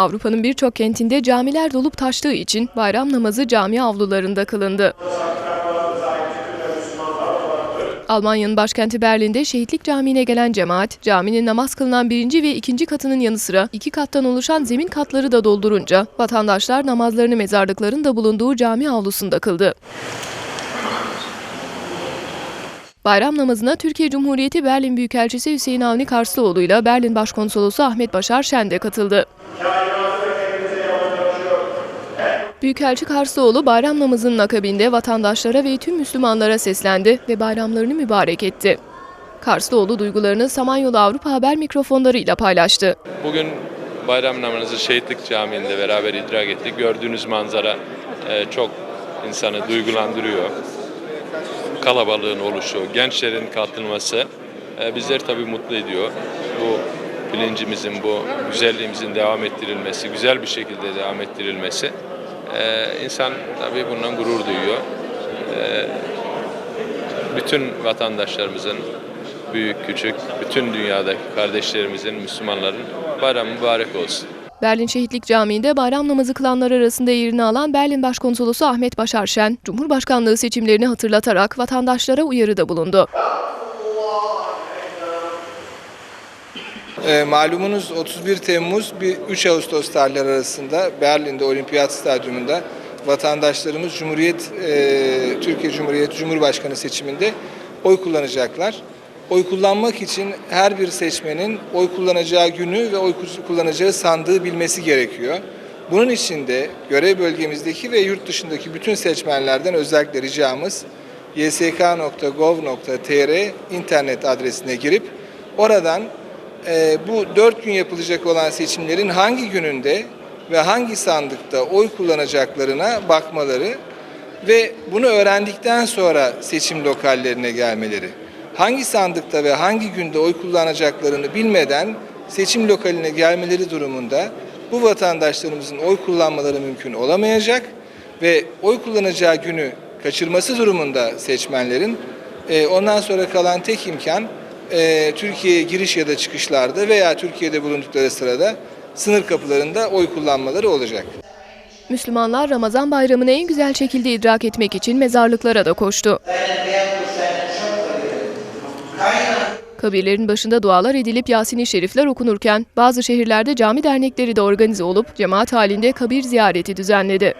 Avrupa'nın birçok kentinde camiler dolup taştığı için bayram namazı cami avlularında kılındı. Almanya'nın başkenti Berlin'de Şehitlik Camii'ne gelen cemaat, caminin namaz kılınan birinci ve ikinci katının yanı sıra iki kattan oluşan zemin katları da doldurunca vatandaşlar namazlarını mezarlıkların da bulunduğu cami avlusunda kıldı. Bayram namazına Türkiye Cumhuriyeti Berlin Büyükelçisi Hüseyin Avni Karslıoğlu ile Berlin Başkonsolosu Ahmet Başar Şen de katıldı. Büyükelçi Karslıoğlu bayram namazının akabinde vatandaşlara ve tüm Müslümanlara seslendi ve bayramlarını mübarek etti. Karslıoğlu duygularını Samanyolu Avrupa Haber mikrofonlarıyla paylaştı. Bugün bayram namazı Şehitlik Camii'nde beraber idrak ettik. Gördüğünüz manzara e, çok insanı duygulandırıyor. Kalabalığın oluşu, gençlerin katılması e, bizleri tabii mutlu ediyor. Bu bilincimizin, bu güzelliğimizin devam ettirilmesi, güzel bir şekilde devam ettirilmesi e, insan tabii bundan gurur duyuyor. E, bütün vatandaşlarımızın, büyük küçük, bütün dünyadaki kardeşlerimizin, Müslümanların bayramı mübarek olsun. Berlin Şehitlik Camii'nde bayram namazı kılanlar arasında yerini alan Berlin Başkonsolosu Ahmet Başar Şen, Cumhurbaşkanlığı seçimlerini hatırlatarak vatandaşlara uyarıda bulundu. E, malumunuz 31 Temmuz bir 3 Ağustos tarihleri arasında Berlin'de Olimpiyat Stadyumunda vatandaşlarımız Cumhuriyet e, Türkiye Cumhuriyeti Cumhurbaşkanı seçiminde oy kullanacaklar. Oy kullanmak için her bir seçmenin oy kullanacağı günü ve oy kullanacağı sandığı bilmesi gerekiyor. Bunun için de görev bölgemizdeki ve yurt dışındaki bütün seçmenlerden özellikle ricamız ysk.gov.tr internet adresine girip oradan e, bu dört gün yapılacak olan seçimlerin hangi gününde ve hangi sandıkta oy kullanacaklarına bakmaları ve bunu öğrendikten sonra seçim lokallerine gelmeleri. Hangi sandıkta ve hangi günde oy kullanacaklarını bilmeden seçim lokaline gelmeleri durumunda bu vatandaşlarımızın oy kullanmaları mümkün olamayacak ve oy kullanacağı günü kaçırması durumunda seçmenlerin e, ondan sonra kalan tek imkan e, Türkiye'ye giriş ya da çıkışlarda veya Türkiye'de bulundukları sırada sınır kapılarında oy kullanmaları olacak. Müslümanlar Ramazan bayramını en güzel şekilde idrak etmek için mezarlıklara da koştu. Kabirlerin başında dualar edilip Yasin-i Şerifler okunurken bazı şehirlerde cami dernekleri de organize olup cemaat halinde kabir ziyareti düzenledi.